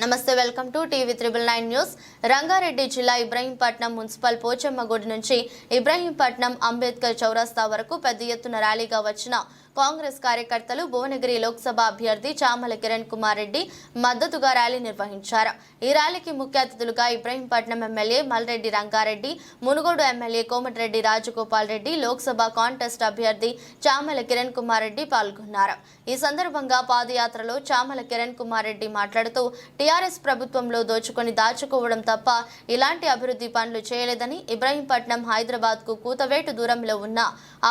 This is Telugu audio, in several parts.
నమస్తే welcome to TV triple nine news. Rangareddy జిల్లా ఇబ్రహీంపట్నం మున్సిపల్ పోచమ్మగూడి నుంచి ఇబ్రహీంపట్నం అంబేద్కర్ చౌరస్తా వరకు పెద్ద ఎత్తున ర్యాలీగా వచ్చిన కాంగ్రెస్ కార్యకర్తలు భువనగిరి లోక్సభ అభ్యర్థి చామల కిరణ్ కుమార్ రెడ్డి మద్దతుగా ర్యాలీ నిర్వహించారు. ఈ ర్యాలీకి ముఖ్య అతిథులుగా Ibrahimpatnam MLA Malreddy Rangareddy Munugode MLA Komatireddy Rajagopal Reddy Lok Sabha contest అభ్యర్థి చామల కిరణ్ కుమార్ రెడ్డి పాల్గొన్నారు. ఈ సందర్భంగా పాదయాత్రలో చామల కిరణ్ కుమార్ రెడ్డి మాట్లాడుతూ టీఆర్ఎస్ ప్రభుత్వంలో దోచుకొని దాచుకోవడం తప్ప ఇలాంటి అభివృద్ధి పనులు చేయలేదని ఇబ్రహీంపట్నం హైదరాబాద్కు కూతవేటు దూరంలో ఉన్న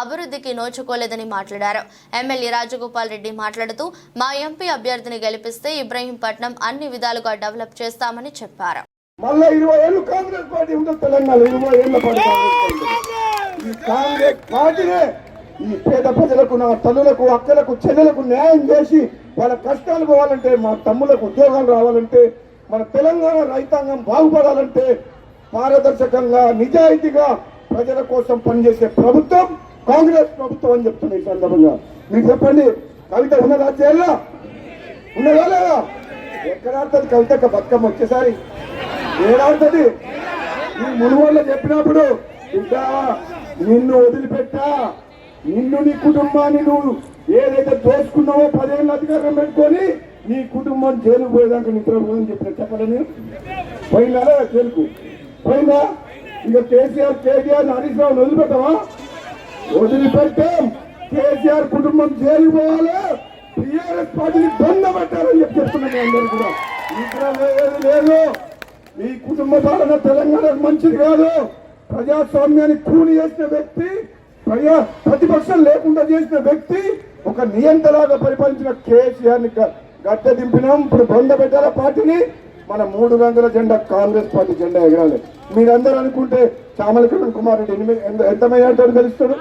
అభివృద్ధికి నోచుకోలేదని మాట్లాడారు. ఎమ్మెల్యే రాజగోపాల్ రెడ్డి మాట్లాడుతూ మా ఎంపీ అభ్యర్థిని గెలిపిస్తే ఇబ్రహీంపట్నం అన్ని విధాలుగా డెవలప్ చేస్తామని చెప్పారు మళ్ళా ఇరవై ఏళ్ళు కాంగ్రెస్ పార్టీ ఉంటుంది తెలంగాణ ఇరవై ఏళ్ళ పార్టీ. ఈ కాంగ్రెస్ పార్టీనే ఈ పేద ప్రజలకు నా తల్లులకు అక్కలకు చెల్లెలకు న్యాయం చేసి వాళ్ళ కష్టాలు పోవాలంటే మా తమ్ములకు ఉద్యోగాలు రావాలంటే మన తెలంగాణ రైతాంగం బాగుపడాలంటే పారదర్శకంగా నిజాయితీగా ప్రజల కోసం పనిచేసే ప్రభుత్వం కాంగ్రెస్ ప్రభుత్వం అని చెప్తున్నా ఈ సందర్భంగా. మీరు చెప్పండి కవిత ఉన్నదా చేయాలా ఉన్నదా లేదా? ఎక్కడ ఆడుతుంది కవిత? బతుకమ్మ వచ్చేసారి. ఏడాడుతుంది ఈ మునుగోళ్ళు చెప్పినప్పుడు ఇంకా నిన్ను వదిలిపెట్టా. నిన్ను నీ కుటుంబాన్ని నువ్వు ఏదైతే దోచుకున్నావో పదేళ్ళ అధికారం పెట్టుకొని నీ కుటుంబం జైలు పోయేదాకా నిద్రపోదని చెప్పిన చెప్పలేని పోయిందా లేదా జైలుకు? పోయిందా? ఇక కేసీఆర్ కేటీఆర్ హరీష్ రావు వదిలిపెట్టావా? వదిలిపెట్టాం. కేసీఆర్ కుటుంబం జైలు పోవాలి. టీఆర్ఎస్ పార్టీని బంద పెట్టాలని చెప్పి చెప్తున్నాం మీ అందరూ కూడా. ఇక్కడ లేదు. మీ కుటుంబ పాలన తెలంగాణకు మంచిది కాదు. ప్రజాస్వామ్యాన్ని కూలి చేసిన వ్యక్తి ప్రజా ప్రతిపక్షం లేకుండా చేసిన వ్యక్తి ఒక నియంతలాగా పరిపాలించిన కేసీఆర్ని గ- దింపినాం. ఇప్పుడు బంద పెట్టాల పార్టీని? మన మూడు రంగుల జెండా కాంగ్రెస్ పార్టీ జెండా ఎగరాలి. మీరందరూ అనుకుంటే చామల కిరణ్ కుమార్ రెడ్డి ఎనిమిది ఎంత- ఎంతమంది తెలుస్తాడు?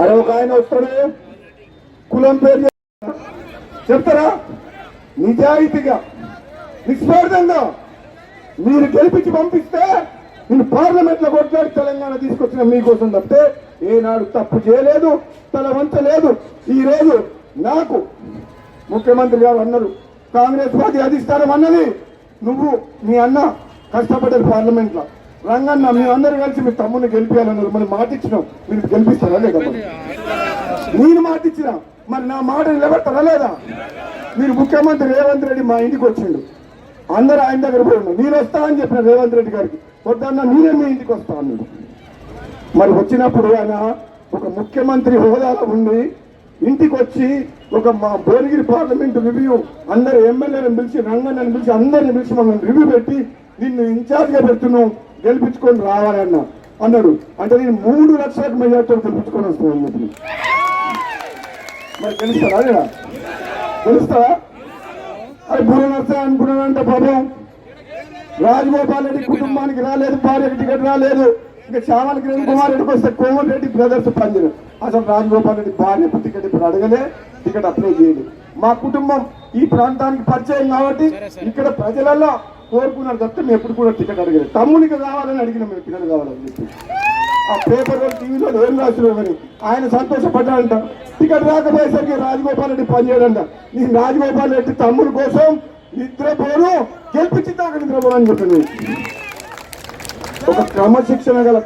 అరే ఒక ఆయన వస్తాడు. కులం పేరు చెప్తారా? నిజాయితీగా నిస్వార్థంగా మీరు గెలిపించి పంపిస్తే నేను పార్లమెంట్లో కొట్లాడి తెలంగాణ తీసుకొచ్చిన మీకోసం తప్పితే ఏనాడు తప్పు చేయలేదు తల వంచలేదు ఈ రోజు నాకు ముఖ్యమంత్రి గారు అన్నారు కాంగ్రెస్ పార్టీ అధిష్టానం అన్నది నువ్వు మీ అన్న కష్టపడ్డారు పార్లమెంట్లో రంగన్న మీ అందరు కలిసి మీ తమ్ముని గెలిపించాలన్నారు మరి మాట ఇచ్చినాం మీరు గెలిపిస్తారా లేదా? నేను మాట ఇచ్చిన మరి నా మాట నిలబెడతారా లేదా? మీరు ముఖ్యమంత్రి రేవంత్ రెడ్డి మా ఇంటికి వచ్చిండు. అందరూ ఆయన దగ్గర పోయి ఉన్నారు. నేను వస్తా అని చెప్పిన రేవంత్ రెడ్డి గారికి వద్దన్న నేనే మీ ఇంటికి వస్తా అన్నాడు. మరి వచ్చినప్పుడు ఆయన ఒక ముఖ్యమంత్రి హోదాలో ఉండి ఇంటికి వచ్చి ఒక మా భువనగిరి పార్లమెంట్ రివ్యూ అందరు ఎమ్మెల్యేలను పిలిచి రంగన్నని పిలిచి అందరిని పిలిచి మమ్మల్ని రివ్యూ పెట్టి నిన్ను ఇన్ఛార్జ్గా పెడుతున్నాం. గెలిపించుకొని రావాలన్న అన్నాడు. అంటే నేను మూడు లక్షలకు మెజార్టీతో గెలిపించుకొని చెప్పి మరి గెలుస్తారా లేదా? గెలుస్తారా అది బుర్ర నర్సా అనుకున్నానంట పాపం. రాజగోపాల్ రెడ్డి కుటుంబానికి రాలేదు భార్యకి టికెట్ రాలేదు. ఇంకా చావల కిరణ్ కుమార్ రెడ్డికి వస్తే కోమల్ రెడ్డి బ్రదర్స్ పందిరు అసలు రాజగోపాల్ రెడ్డి భార్యకు టికెట్ ఇప్పుడు అడగలే టికెట్ అప్లై చేయలేదు మా కుటుంబం ఈ ప్రాంతానికి పరిచయం కాబట్టి ఇక్కడ ప్రజలలో కోరుకున్నారు తప్పితే మేము ఎప్పుడు కూడా టికెట్ అడగలేదు. తమ్మునికి కావాలని అడిగిన మేము పిల్లలు కావాలని చెప్పి. ఆ పేపర్ టీవీలో ఏం రాసినావు కానీ ఆయన సంతోషపడ్డాడంట. టికెట్ రాకపోయేసరికి రాజగోపాల్ రెడ్డి పనిచేయడంట. నేను రాజగోపాల్ రెడ్డి తమ్ముడు కోసం నిద్రపోను గెలిపించి దాకా నిద్రపోను అని చెప్పింది ఒక క్రమశిక్షణ గల